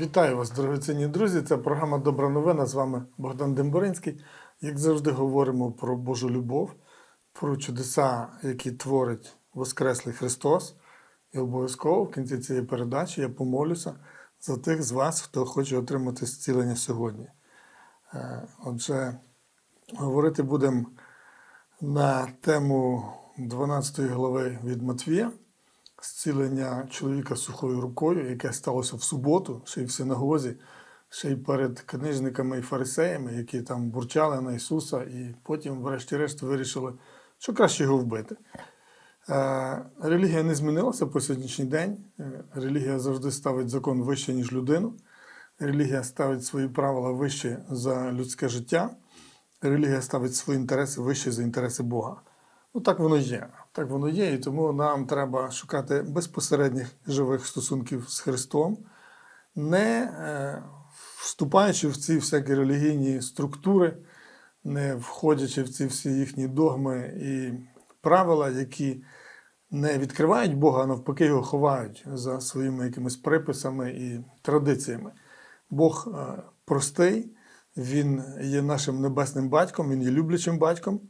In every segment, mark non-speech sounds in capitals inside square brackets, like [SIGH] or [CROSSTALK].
Вітаю вас, дорогоцінні друзі. Це програма Добра новина. З вами Богдан Демборинський. Як завжди, говоримо про Божу любов, про чудеса, які творить Воскреслий Христос. І обов'язково в кінці цієї передачі я помолюся за тих з вас, хто хоче отримати зцілення сьогодні. Е, Отже, говорити будемо на тему 12 глави від Матвія зцілення чоловіка сухою рукою, яке сталося в суботу, ще й в синагозі, ще й перед книжниками і фарисеями, які там бурчали на Ісуса, і потім, врешті-решт, вирішили, що краще його вбити. Е, Релігія не змінилася по сьогоднішній день. Е, Релігія завжди ставить закон вище, ніж людину. Релігія ставить свої правила вище за людське життя. Релігія ставить свої інтереси вище за інтереси Бога. Ну, так воно є. Так воно є, і тому нам треба шукати безпосередніх живих стосунків з Христом, не е, вступаючи в ці всякі релігійні структури, не входячи в ці всі їхні догми і правила, які не відкривають Бога, а навпаки його ховають за своїми якимись приписами і традиціями. Бог е, простий, Він є нашим небесним батьком, Він є люблячим батьком.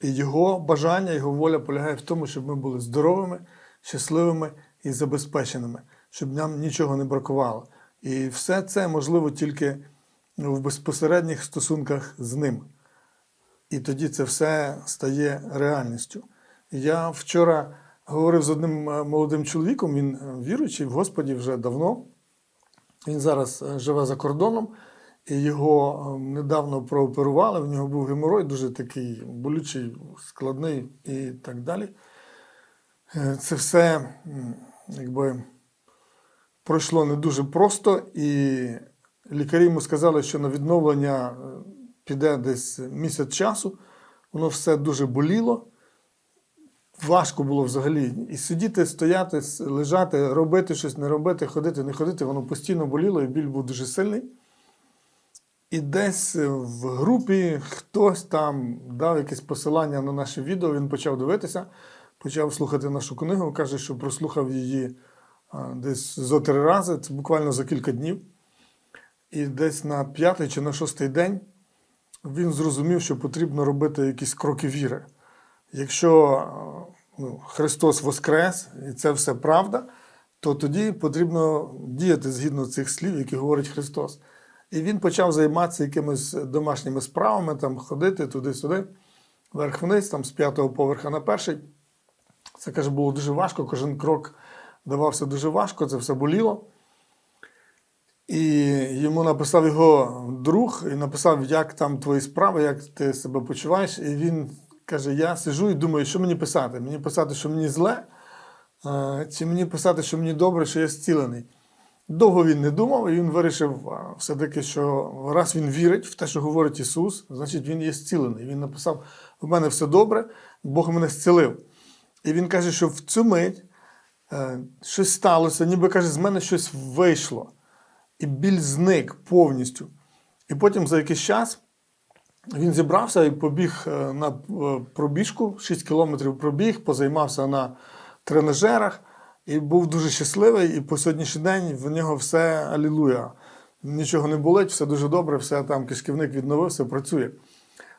І його бажання, його воля полягає в тому, щоб ми були здоровими, щасливими і забезпеченими, щоб нам нічого не бракувало. І все це можливо тільки в безпосередніх стосунках з ним. І тоді це все стає реальністю. Я вчора говорив з одним е, молодим чоловіком, він е, віруючий в Господі вже давно. Він зараз е, живе за кордоном, його е, недавно прооперували. В нього був геморой, дуже такий болючий, складний і так далі. Е, Це все якби пройшло не дуже просто, і лікарі йому сказали, що на відновлення е, піде десь місяць часу. Воно все дуже боліло. Важко було взагалі і сидіти, стояти, лежати, робити щось, не робити, ходити, не ходити. Воно постійно боліло, і біль був дуже сильний. І десь в групі хтось там дав якесь посилання на наше відео, він почав дивитися, почав слухати нашу книгу, каже, що прослухав її десь зо три рази, це буквально за кілька днів. І десь на п'ятий чи на шостий день він зрозумів, що потрібно робити якісь кроки віри. Якщо ну, Христос Воскрес, і це все правда, то тоді потрібно діяти згідно цих слів, які говорить Христос. І він почав займатися якимись домашніми справами, там ходити туди-сюди, вверх-вниз, там з п'ятого поверха на перший. Це каже, було дуже важко, кожен крок давався дуже важко, це все боліло. І йому написав його друг і написав, як там твої справи, як ти себе почуваєш. І він каже: Я сижу і думаю, що мені писати? Мені писати, що мені зле, е, чи мені писати, що мені добре, що я зцілений. Довго він не думав, і він вирішив все-таки, що раз він вірить в те, що говорить Ісус, значить він є зцілений. Він написав: у мене все добре, Бог мене зцілив. І він каже, що в цю мить е, щось сталося, ніби каже, з мене щось вийшло. І біль зник повністю. І потім за якийсь час він зібрався і побіг е, на е, пробіжку, 6 кілометрів пробіг, позаймався на тренажерах і був дуже щасливий. І по сьогоднішній день в нього все алілуя. Нічого не болить, все дуже добре, все там кишківник відновився, працює.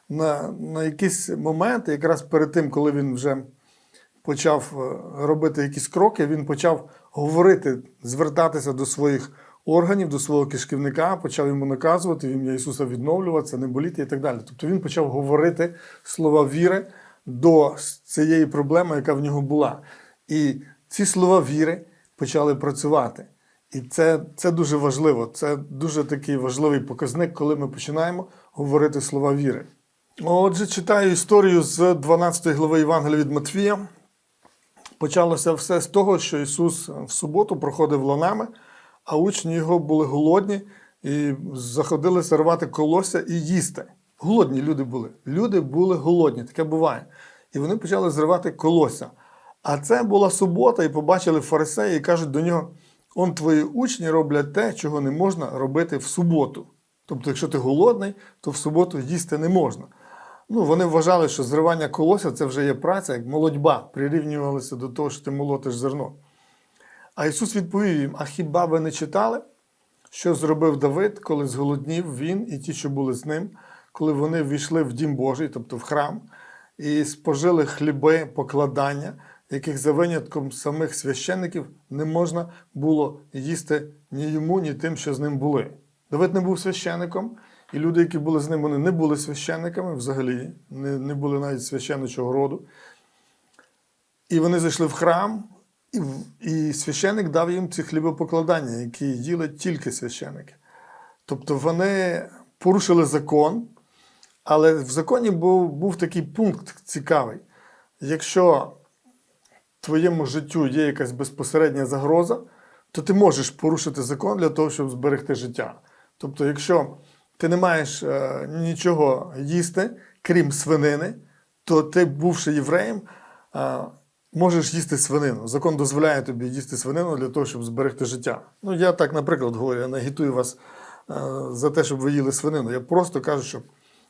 На, на якийсь момент, якраз перед тим, коли він вже почав е, робити якісь кроки, він почав говорити, звертатися до своїх органів, до свого кишківника, почав йому наказувати в ім'я Ісуса відновлюватися, не боліти і так далі. Тобто він почав говорити слова віри до цієї проблеми, яка в нього була. І ці слова віри почали працювати. І це, це дуже важливо. Це дуже такий важливий показник, коли ми починаємо говорити слова віри. Отже, читаю історію з 12 глави Євангелія від Матвія. Почалося все з того, що Ісус в суботу проходив ланами, а учні його були голодні і заходилися рвати колосся і їсти. Голодні люди були. Люди були голодні, таке буває. І вони почали зривати колосся. А це була субота, і побачили фарисеї і кажуть до нього: он твої учні роблять те, чого не можна робити в суботу. Тобто, якщо ти голодний, то в суботу їсти не можна. Ну, вони вважали, що зривання колося це вже є праця, як молодьба, прирівнювалися до того, що ти молотиш зерно. А Ісус відповів їм: А хіба ви не читали, що зробив Давид, коли зголоднів він і ті, що були з ним, коли вони ввійшли в дім Божий, тобто в храм, і спожили хліби покладання, яких за винятком самих священників не можна було їсти ні йому, ні тим, що з ним були. Давид не був священником, і люди, які були з ним, вони не були священниками взагалі, не, не були навіть священничого роду. І вони зайшли в храм, і, і священник дав їм ці хлібопокладання, які їли тільки священники. Тобто вони порушили закон, але в законі був, був такий пункт цікавий. Якщо твоєму життю є якась безпосередня загроза, то ти можеш порушити закон для того, щоб зберегти життя. Тобто, якщо ти не маєш е, нічого їсти, крім свинини, то ти, бувши євреєм, е, можеш їсти свинину. Закон дозволяє тобі їсти свинину для того, щоб зберегти життя. Ну, я так, наприклад, говорю, я не агітую вас е, за те, щоб ви їли свинину. Я просто кажу, що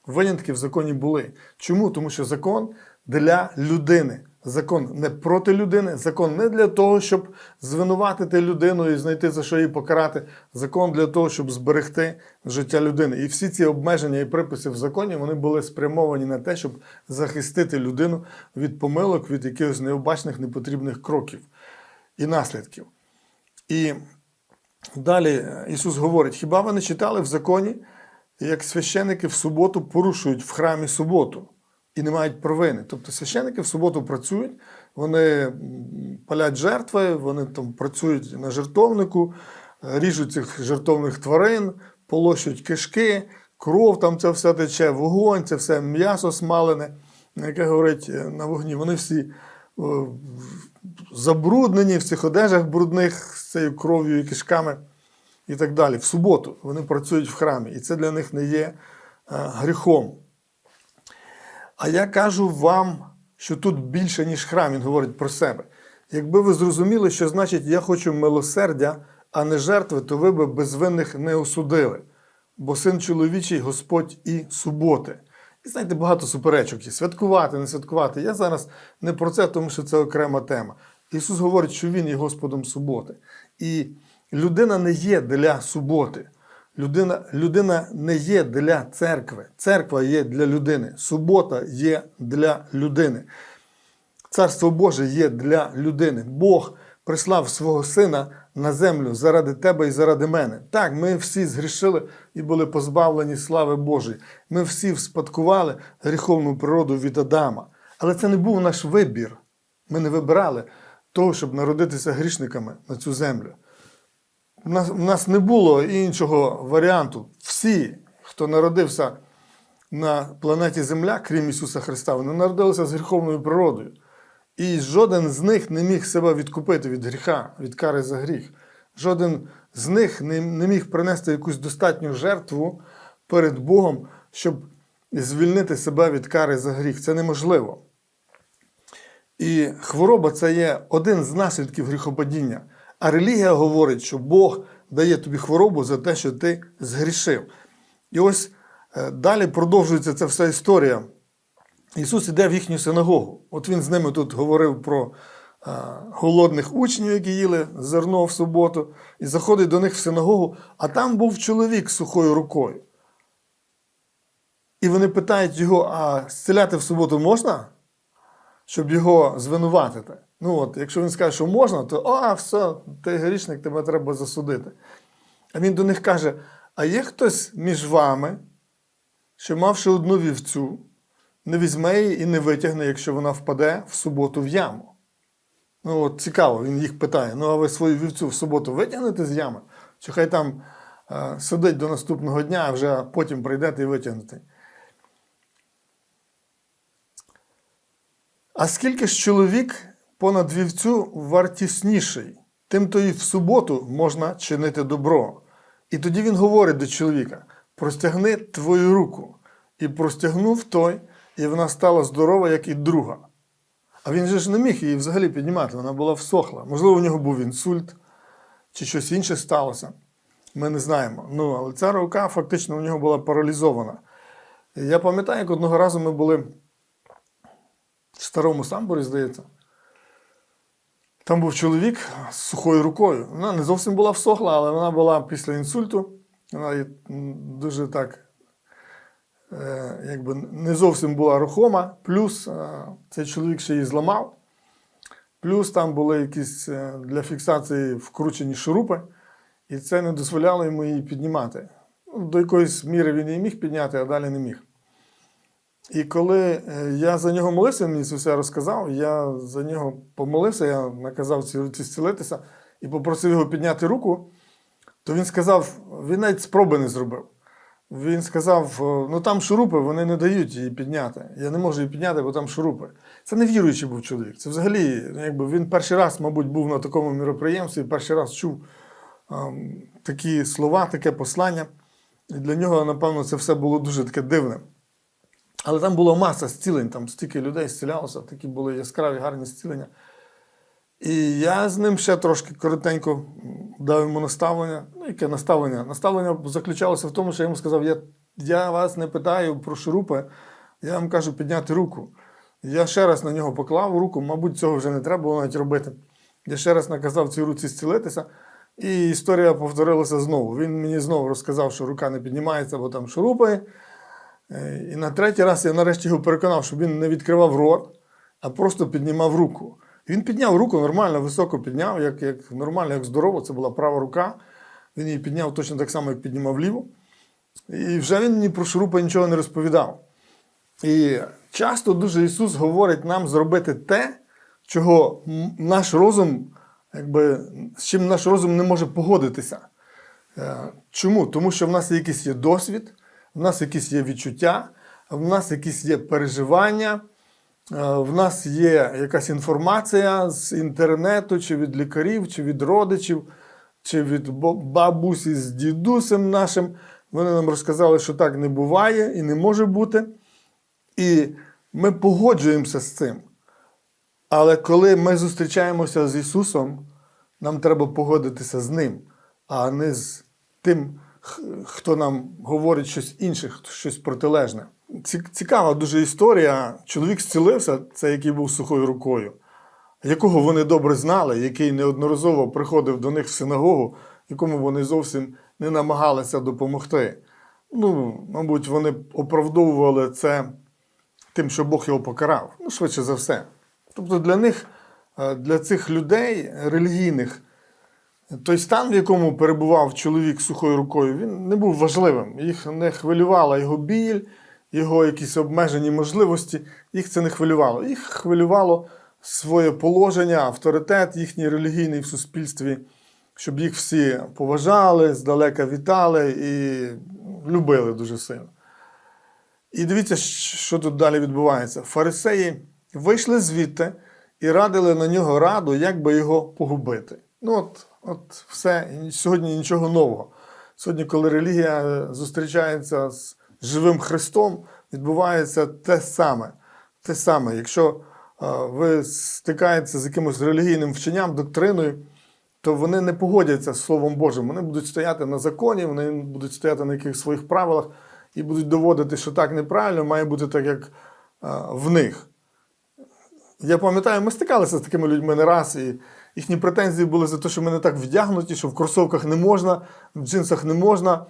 винятки в законі були. Чому? Тому що закон для людини. Закон не проти людини, закон не для того, щоб звинуватити людину і знайти за що її покарати. Закон для того, щоб зберегти життя людини. І всі ці обмеження і приписи в законі вони були спрямовані на те, щоб захистити людину від помилок, від якихось необачних, непотрібних кроків і наслідків. І далі Ісус говорить: хіба ви не читали в законі, як священики в суботу порушують в храмі суботу і не мають провини? Тобто священики в суботу працюють, вони палять жертви, вони там працюють на жертовнику, е, ріжуть цих жертовних тварин, полощуть кишки, кров там це все тече, вогонь, це все м'ясо смалене, яке горить е, на вогні. Вони всі забруднені в цих одежах брудних з цією кров'ю і кишками і так далі. В суботу вони працюють в храмі, і це для них не є е, гріхом. А я кажу вам, що тут більше, ніж храм, він говорить про себе. Якби ви зрозуміли, що значить я хочу милосердя, а не жертви, то ви би безвинних не осудили. Бо син чоловічий Господь і суботи. І знаєте, багато суперечок є. Святкувати, не святкувати. Я зараз не про це, тому що це окрема тема. Ісус говорить, що Він є Господом суботи. І людина не є для суботи. Людина, людина не є для церкви. Церква є для людини. Субота є для людини. Царство Боже є для людини. Бог прислав свого сина на землю заради тебе і заради мене. Так, ми всі згрішили і були позбавлені слави Божої. Ми всі вспадкували гріховну природу від Адама. Але це не був наш вибір. Ми не вибирали того, щоб народитися грішниками на цю землю. У нас, у нас не було іншого варіанту. Всі, хто народився на планеті Земля, крім Ісуса Христа, вони народилися з гріховною природою. І жоден з них не міг себе відкупити від гріха, від кари за гріх. Жоден з них не, не міг принести якусь достатню жертву перед Богом, щоб звільнити себе від кари за гріх. Це неможливо. І хвороба це є один з наслідків гріхопадіння. А релігія говорить, що Бог дає тобі хворобу за те, що ти згрішив. І ось е, далі продовжується ця вся історія. Ісус іде в їхню синагогу. От він з ними тут говорив про е, голодних учнів, які їли зерно в суботу, і заходить до них в синагогу, а там був чоловік з сухою рукою. І вони питають його: а зціляти в суботу можна? Щоб його звинуватити. Ну от, якщо він скаже, що можна, то а, все, ти грішник, тебе треба засудити. А він до них каже: а є хтось між вами, що мавши одну вівцю, не візьме її і не витягне, якщо вона впаде в суботу в яму. Ну, от цікаво, він їх питає: ну, а ви свою вівцю в суботу витягнете з ями? Чи хай там е, сидить до наступного дня, а вже потім прийдете і витягнете? А скільки ж чоловік понад вівцю вартісніший, тим то і в суботу можна чинити добро. І тоді він говорить до чоловіка: простягни твою руку. І простягнув той, і вона стала здорова, як і друга. А він же ж не міг її взагалі піднімати, вона була всохла. Можливо, у нього був інсульт чи щось інше сталося. Ми не знаємо. Ну, але ця рука фактично у нього була паралізована. Я пам'ятаю, як одного разу ми були в старому самборі, здається. Там був чоловік з сухою рукою. Вона не зовсім була всохла, але вона була після інсульту. Вона дуже так е, якби не зовсім була рухома. Плюс е, цей чоловік ще її зламав. Плюс там були якісь е, для фіксації вкручені шурупи, і це не дозволяло йому її піднімати. Ну, До якоїсь міри він її міг підняти, а далі не міг. І коли е, я за нього молився, він мені це все розказав, я за нього помолився, я наказав руці зцілитися і попросив його підняти руку, то він сказав, він навіть спроби не зробив. Він сказав: е, ну там шурупи, вони не дають її підняти. Я не можу її підняти, бо там шурупи. Це не віруючий був чоловік. Це взагалі, ну, якби він перший раз, мабуть, був на такому міроприємстві, перший раз чув ем, такі слова, таке послання. І для нього, напевно, це все було дуже таке дивне. Але там була маса зцілень, там стільки людей зцілялося, такі були яскраві, гарні зцілення. І я з ним ще трошки коротенько дав йому наставлення. Ну, яке наставлення? Наставлення заключалося в тому, що я йому сказав: я, я вас не питаю про шурупи, я вам кажу підняти руку. Я ще раз на нього поклав руку, мабуть, цього вже не треба було навіть робити. Я ще раз наказав цій руці зцілитися, і історія повторилася знову. Він мені знову розказав, що рука не піднімається, бо там шурупи. І на третій раз я нарешті його переконав, щоб він не відкривав рот, а просто піднімав руку. Він підняв руку нормально, високо підняв, як, як нормально, як здорово. Це була права рука. Він її підняв точно так само, як піднімав ліву. І вже він мені про шурупи нічого не розповідав. І часто дуже Ісус говорить нам зробити те, чого наш розум, якби, з чим наш розум не може погодитися. Е, Чому? Тому що в нас якийсь є досвід, в нас якісь є відчуття, в нас якісь є переживання, е, в нас є якась інформація з інтернету, чи від лікарів, чи від родичів, чи від бабусі з дідусем нашим. Вони нам розказали, що так не буває і не може бути. І ми погоджуємося з цим. Але коли ми зустрічаємося з Ісусом, нам треба погодитися з Ним, а не з тим, хто нам говорить щось інше, щось протилежне. Цікава дуже історія. Чоловік зцілився, це який був сухою рукою, якого вони добре знали, який неодноразово приходив до них в синагогу, якому вони зовсім не намагалися допомогти. Ну, мабуть, вони оправдовували це тим, що Бог його покарав. Ну, швидше за все. Тобто для них, е, для цих людей релігійних, той стан, в якому перебував чоловік сухою рукою, він не був важливим. Їх не хвилювала його біль, його якісь обмежені можливості. Їх це не хвилювало. Їх хвилювало своє положення, авторитет їхній релігійний в суспільстві, щоб їх всі поважали, здалека вітали і любили дуже сильно. І дивіться, що тут далі відбувається. Фарисеї вийшли звідти і радили на нього раду, як би його погубити. Ну, от, от все, сьогодні нічого нового. Сьогодні, коли релігія зустрічається з живим Христом, відбувається те саме. Те саме. Якщо е, ви стикаєтеся з якимось релігійним вченням, доктриною, то вони не погодяться з Словом Божим. Вони будуть стояти на законі, вони будуть стояти на якихось своїх правилах і будуть доводити, що так неправильно, має бути так, як е, в них. Я пам'ятаю, ми стикалися з такими людьми не раз, і їхні претензії були за те, що ми не так вдягнуті, що в кросовках не можна, в джинсах не можна.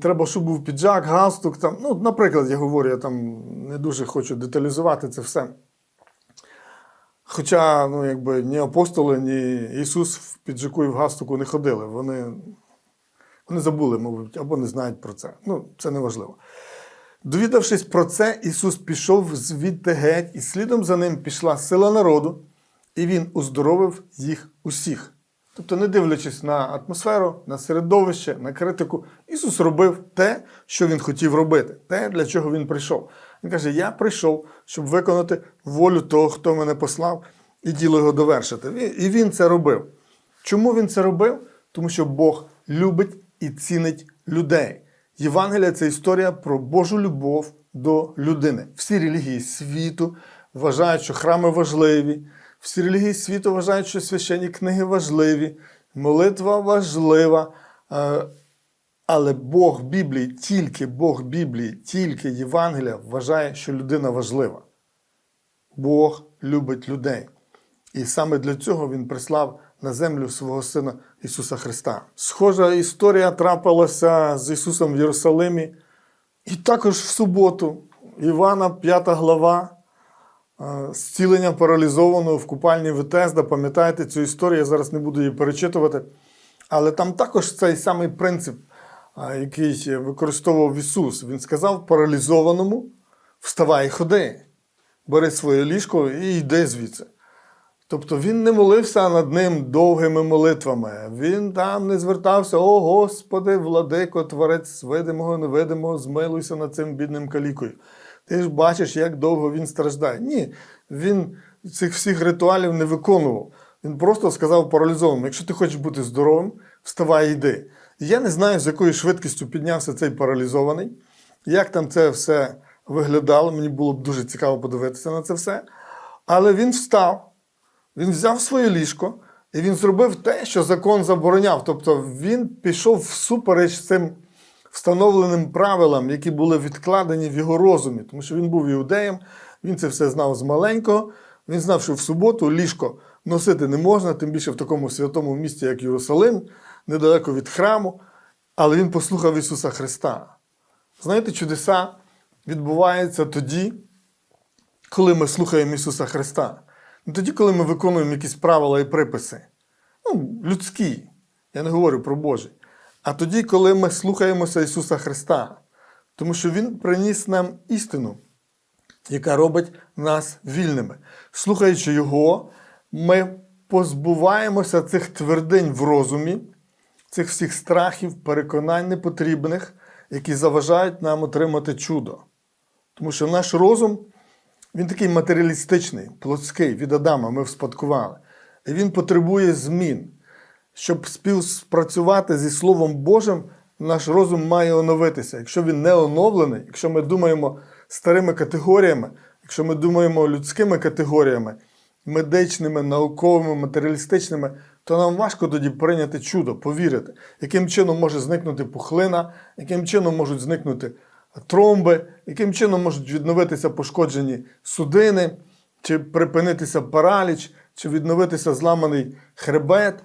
Треба, щоб був піджак, галстук. Там. Ну, наприклад, я говорю, я там не дуже хочу деталізувати це все. Хоча, ну, якби ні апостоли, ні Ісус в піджаку і в галстуку не ходили. Вони, вони забули, мабуть, або не знають про це. Ну, це не важливо. Довідавшись про це, Ісус пішов звідти геть, і слідом за ним пішла сила народу, і Він уздоровив їх усіх. Тобто, не дивлячись на атмосферу, на середовище, на критику, Ісус робив те, що Він хотів робити, те, для чого Він прийшов. Він каже: Я прийшов, щоб виконати волю того, хто мене послав, і діло його довершити. І Він це робив. Чому він це робив? Тому що Бог любить і цінить людей. Євангелія це історія про Божу любов до людини. Всі релігії світу вважають, що храми важливі, всі релігії світу вважають, що священні книги важливі, молитва важлива. Е, Але Бог Біблії, тільки Бог Біблії, тільки Євангелія вважає, що людина важлива. Бог любить людей. І саме для цього він прислав на землю свого Сина Ісуса Христа. Схожа історія трапилася з Ісусом в Єрусалимі. І також в суботу Івана, 5 глава, зцілення паралізованого в купальні Витезда. Пам'ятаєте цю історію, я зараз не буду її перечитувати. Але там також цей самий принцип, який використовував Ісус. Він сказав паралізованому: вставай ходи, бери своє ліжко і йди звідси. Тобто він не молився над ним довгими молитвами. Він там не звертався: О Господи, владико, творець видимого, невидимого, змилуйся над цим бідним калікою. Ти ж бачиш, як довго він страждає. Ні, він цих всіх ритуалів не виконував. Він просто сказав паралізованому: якщо ти хочеш бути здоровим, вставай і йди. Я не знаю, з якою швидкістю піднявся цей паралізований, як там це все виглядало. Мені було б дуже цікаво подивитися на це все. Але він встав. Він взяв своє ліжко і він зробив те, що закон забороняв. Тобто він пішов всупереч цим встановленим правилам, які були відкладені в його розумі, тому що він був іудеєм, він це все знав з маленького. Він знав, що в суботу ліжко носити не можна, тим більше в такому святому місті, як Єрусалим, недалеко від храму. Але він послухав Ісуса Христа. Знаєте, чудеса відбуваються тоді, коли ми слухаємо Ісуса Христа. Не тоді, коли ми виконуємо якісь правила і приписи. Ну, людські. Я не говорю про Божі. А тоді, коли ми слухаємося Ісуса Христа. Тому що Він приніс нам істину, яка робить нас вільними. Слухаючи Його, ми позбуваємося цих твердинь в розумі, цих всіх страхів, переконань непотрібних, які заважають нам отримати чудо. Тому що наш розум він такий матеріалістичний, плотський від Адама ми вспадкували. І він потребує змін. Щоб співпрацювати зі Словом Божим, наш розум має оновитися. Якщо він не оновлений, якщо ми думаємо старими категоріями, якщо ми думаємо людськими категоріями, медичними, науковими, матеріалістичними, то нам важко тоді прийняти чудо, повірити, яким чином може зникнути пухлина, яким чином можуть зникнути тромби, яким чином можуть відновитися пошкоджені судини, чи припинитися параліч, чи відновитися зламаний хребет.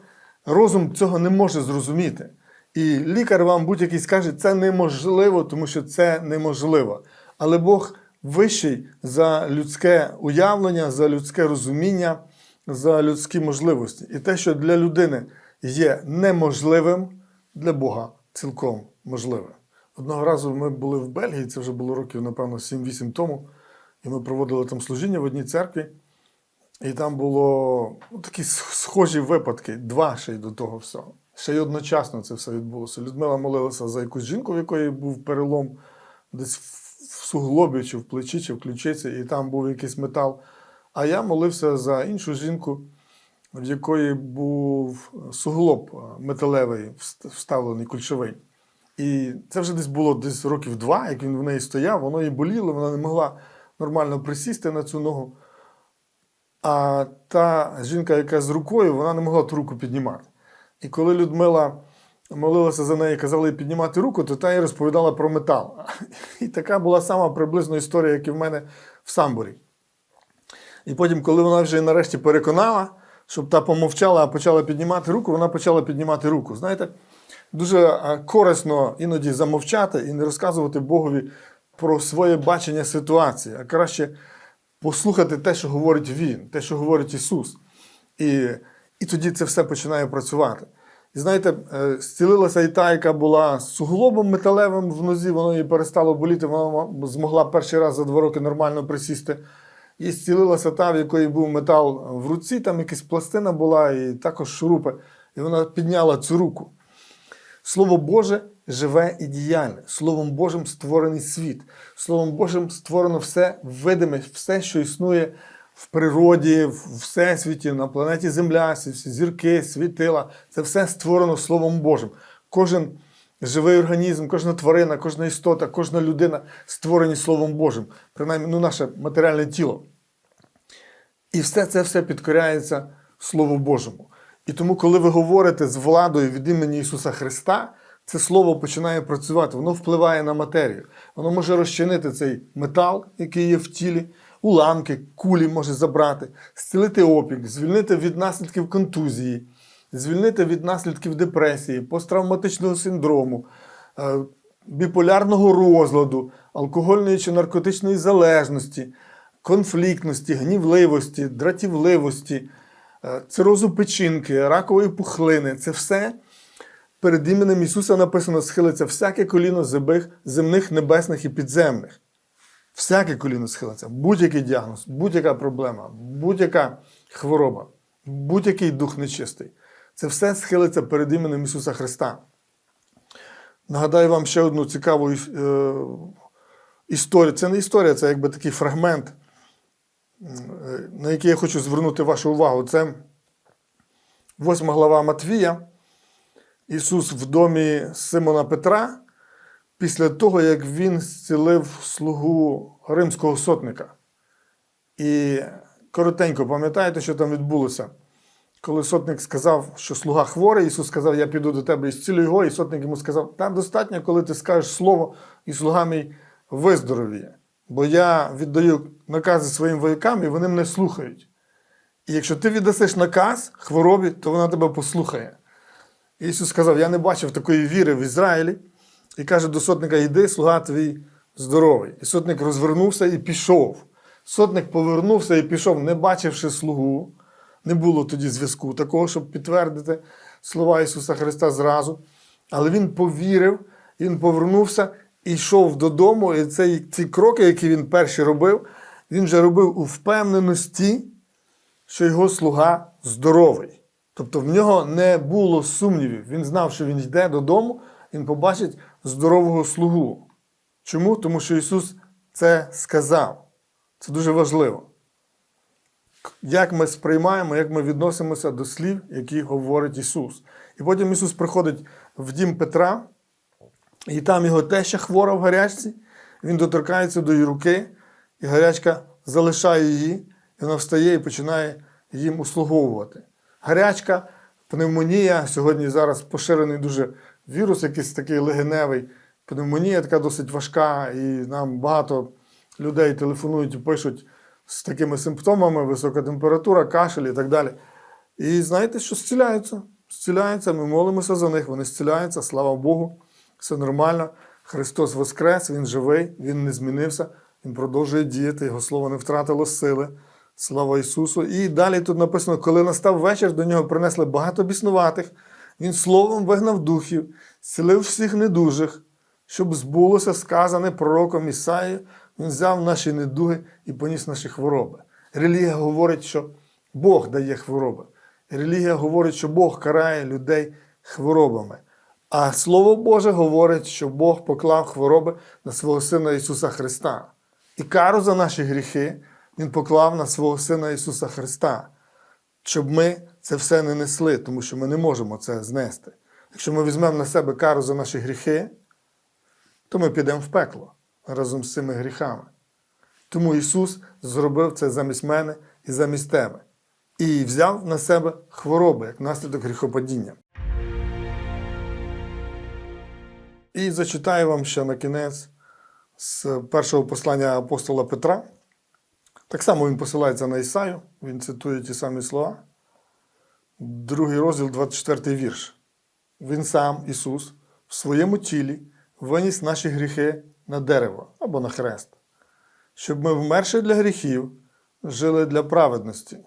Розум цього не може зрозуміти. І лікар вам будь-який скаже, це неможливо, тому що це неможливо. Але Бог вищий за людське уявлення, за людське розуміння, за людські можливості. І те, що для людини є неможливим, для Бога цілком можливе. Одного разу ми були в Бельгії, це вже було років, напевно, 7-8 тому, і ми проводили там служіння в одній церкві. І там було ну, такі схожі випадки, два ще й до того всього. Ще й одночасно це все відбулося. Людмила молилася за якусь жінку, в якої був перелом десь в суглобі, чи в плечі, чи в ключиці, і там був якийсь метал. А я молився за іншу жінку, в якої був суглоб металевий, вставлений кульшовий. І це вже десь було десь років два, як він в неї стояв, воно їй боліло, вона не могла нормально присісти на цю ногу. А та жінка, яка з рукою, вона не могла ту руку піднімати. І коли Людмила молилася за неї, казала їй піднімати руку, то та їй розповідала про метал. [LAUGHS] І така була сама приблизна історія, як і в мене в самборі. І потім, коли вона вже нарешті переконала, щоб та помовчала, а почала піднімати руку, вона почала піднімати руку. Знаєте, дуже корисно іноді замовчати і не розказувати Богові про своє бачення ситуації, а краще послухати те, що говорить Він, те, що говорить Ісус. І і тоді це все починає працювати. І знаєте, е, зцілилася і та, яка була суглобом металевим в нозі, воно їй перестало боліти, вона змогла перший раз за два роки нормально присісти. І зцілилася та, в якої був метал в руці, там якась пластина була, і також шурупи. І вона підняла цю руку. Слово Боже живе і діяльне. Словом Божим створений світ. Словом Божим створено все видиме, все, що існує в природі, в всесвіті, на планеті Земля, всі зірки, світила. Це все створено Словом Божим. Кожен живий організм, кожна тварина, кожна істота, кожна людина створені Словом Божим, принаймні ну, наше матеріальне тіло. І все це все підкоряється Слову Божому. І тому, коли ви говорите з владою від імені Ісуса Христа, це слово починає працювати, воно впливає на матерію. Воно може розчинити цей метал, який є в тілі, уламки, кулі може забрати, зцілити опік, звільнити від наслідків контузії, звільнити від наслідків депресії, посттравматичного синдрому, е, біполярного розладу, алкогольної чи наркотичної залежності, конфліктності, гнівливості, дратівливості, е, цирозу печінки, ракової пухлини. Це все перед іменем Ісуса написано схилиться всяке коліно земних, земних, небесних і підземних. Всяке коліно схилиться, будь-який діагноз, будь-яка проблема, будь-яка хвороба, будь-який дух нечистий. Це все схилиться перед іменем Ісуса Христа. Нагадаю вам ще одну цікаву е, історію. Це не історія, це якби такий фрагмент, е, на який я хочу звернути вашу увагу. Це 8 глава Матвія. Ісус в домі Симона Петра після того, як він зцілив слугу римського сотника. І коротенько, пам'ятаєте, що там відбулося? Коли сотник сказав, що слуга хворий, Ісус сказав, я піду до тебе і зцілю його, і сотник йому сказав, там достатньо, коли ти скажеш слово, і слуга мій виздоровіє. Бо я віддаю накази своїм воякам, і вони мене слухають. І якщо ти віддасиш наказ хворобі, то вона тебе послухає. Ісус сказав: Я не бачив такої віри в Ізраїлі. І каже до сотника: Йди, слуга твій здоровий. І сотник розвернувся і пішов. Сотник повернувся і пішов, не бачивши слугу. Не було тоді зв'язку такого, щоб підтвердити слова Ісуса Христа зразу. Але він повірив, він повернувся і йшов додому. І цей, ці кроки, які він перші робив, він вже робив у впевненості, що його слуга здоровий. Тобто в нього не було сумнівів. Він знав, що він йде додому, він побачить здорового слугу. Чому? Тому що Ісус це сказав. Це дуже важливо. Як ми сприймаємо, як ми відносимося до слів, які говорить Ісус. І потім Ісус приходить в дім Петра, і там його теща хвора в гарячці, він доторкається до її руки, і гарячка залишає її, і вона встає і починає їм услуговувати. Гарячка, пневмонія, сьогодні зараз поширений дуже вірус, якийсь такий легеневий. Пневмонія така досить важка, і нам багато людей телефонують і пишуть з такими симптомами: висока температура, кашель і так далі. І знаєте, що зціляються? Зціляються, ми молимося за них, вони зціляються, слава Богу, все нормально. Христос Воскрес, Він живий, Він не змінився, Він продовжує діяти, Його слово не втратило сили. Слава Ісусу! І далі тут написано: коли настав вечір, до нього принесли багато біснуватих, Він словом вигнав духів, зцілив всіх недужих, щоб збулося сказане пророком Ісаї, Він взяв наші недуги і поніс наші хвороби. Релігія говорить, що Бог дає хвороби. Релігія говорить, що Бог карає людей хворобами. А Слово Боже говорить, що Бог поклав хвороби на свого Сина Ісуса Христа. І кару за наші гріхи Він поклав на свого Сина Ісуса Христа, щоб ми це все не несли, тому що ми не можемо це знести. Якщо ми візьмемо на себе кару за наші гріхи, то ми підемо в пекло разом з цими гріхами. Тому Ісус зробив це замість мене і замість тебе. І взяв на себе хвороби як наслідок гріхопадіння. І зачитаю вам ще на кінець з першого послання апостола Петра. Так само він посилається на Ісаю, він цитує ті самі слова. Другий розділ, 24 вірш. Він сам, Ісус, в своєму тілі виніс наші гріхи на дерево або на хрест, щоб ми, вмерши для гріхів, жили для праведності.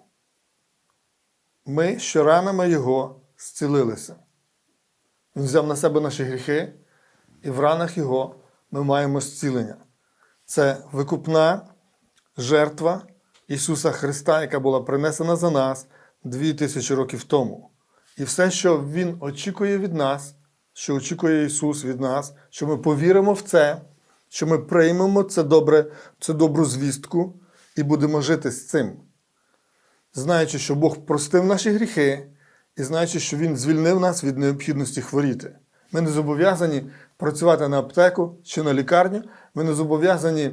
Ми, що ранами Його, зцілилися. Він взяв на себе наші гріхи, і в ранах Його ми маємо зцілення. Це викупна жертва Ісуса Христа, яка була принесена за нас дві тисячі років тому. І все, що Він очікує від нас, що очікує Ісус від нас, що ми повіримо в це, що ми приймемо це добре, цю добру звістку і будемо жити з цим. Знаючи, що Бог простив наші гріхи, і знаючи, що Він звільнив нас від необхідності хворіти. Ми не зобов'язані працювати на аптеку чи на лікарню, ми не зобов'язані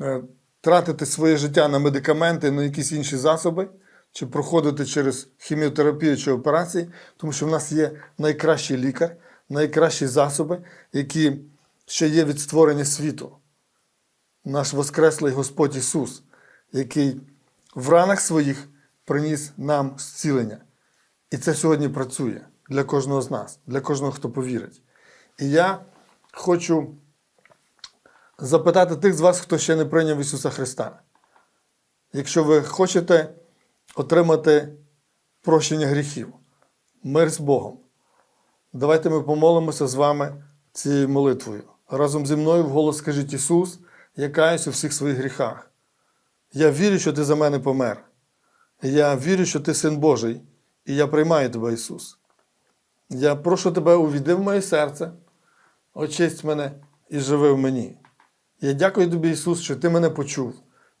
е, тратити своє життя на медикаменти, на якісь інші засоби, чи проходити через хіміотерапію чи операції, тому що в нас є найкращий лікар, найкращі засоби, які ще є від створення світу. Наш Воскреслий Господь Ісус. який в ранах своїх приніс нам зцілення. І це сьогодні працює для кожного з нас, для кожного, хто повірить. І я хочу запитати тих з вас, хто ще не прийняв Ісуса Христа. Якщо ви хочете отримати прощення гріхів, мир з Богом, давайте ми помолимося з вами цією молитвою. Разом зі мною вголос скажіть Ісус, я каюсь у всіх своїх гріхах. Я вірю, що Ти за мене помер. Я вірю, що Ти син Божий, і я приймаю тебе, Ісус. Я прошу тебе, увійди в моє серце, очисть мене і живи в мені. Я дякую тобі, Ісус, що Ти мене почув.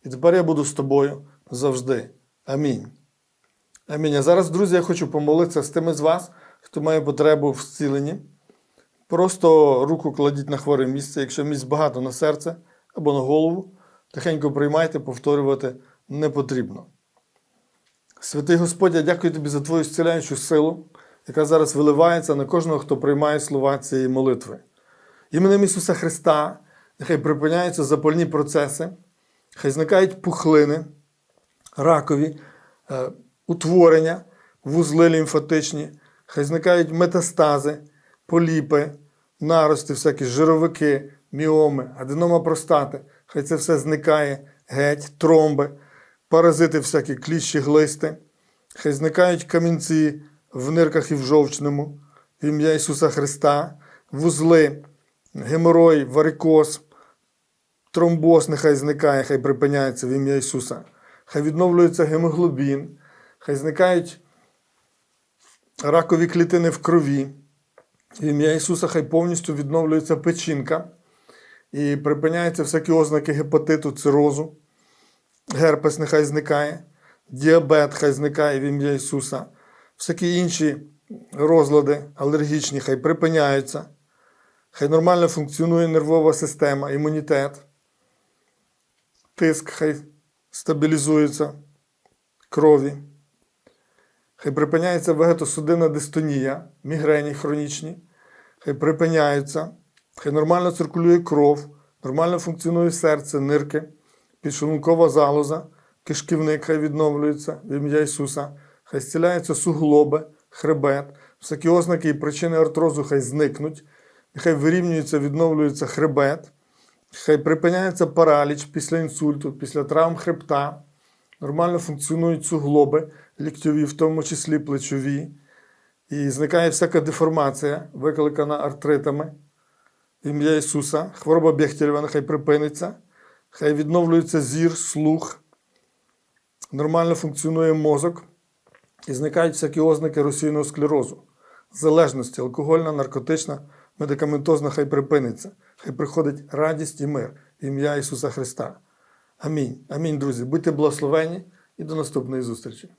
І тепер я буду з тобою завжди. Амінь. Амінь. А зараз, друзі, я хочу помолитися з тими з вас, хто має потребу в зціленні. Просто руку кладіть на хворе місце, якщо місць багато на серце або на голову, тихенько приймайте, повторювати не потрібно. Святий Господь, я дякую тобі за твою зціляючу силу, яка зараз виливається на кожного, хто приймає слова цієї молитви. Іменем Ісуса Христа, нехай припиняються запальні процеси, хай зникають пухлини, ракові, е, утворення, вузли лімфатичні, хай зникають метастази, поліпи, нарости, всякі жировики, міоми, аденома простати. Хай це все зникає геть, тромби, паразити, всякі кліщі, глисти. Хай зникають камінці в нирках і в жовчному, в ім'я Ісуса Христа, вузли, геморой, варикоз, тромбоз нехай зникає, хай припиняється в ім'я Ісуса. Хай відновлюється гемоглобін, хай зникають ракові клітини в крові. В ім'я Ісуса хай повністю відновлюється печінка і припиняються всякі ознаки гепатиту, цирозу, герпес нехай зникає, діабет хай зникає в ім'я Ісуса, всякі інші розлади алергічні хай припиняються, хай нормально функціонує нервова система, імунітет, тиск хай стабілізується крові. Хай припиняється вегетосудинна дистонія, мігрені хронічні, хай припиняються, хай нормально циркулює кров, нормально функціонує серце, нирки, підшлункова залоза, кишківник хай відновлюється в ім'я Ісуса, хай зціляються суглоби, хребет, всякі ознаки і причини артрозу хай зникнуть, нехай вирівнюється, відновлюється хребет, хай припиняється параліч після інсульту, після травм хребта. Нормально функціонують суглоби, ліктьові, в тому числі плечові. І зникає всяка деформація, викликана артритами. Ім'я Ісуса. Хвороба Бехтерєва нехай припиниться, хай відновлюється зір, слух, нормально функціонує мозок і зникають всякі ознаки російного склерозу, залежності, алкогольна, наркотична, медикаментозна, хай припиниться, хай приходить радість і мир в ім'я Ісуса Христа. Амінь. Амінь, друзі. Будьте благословені і до наступної зустрічі.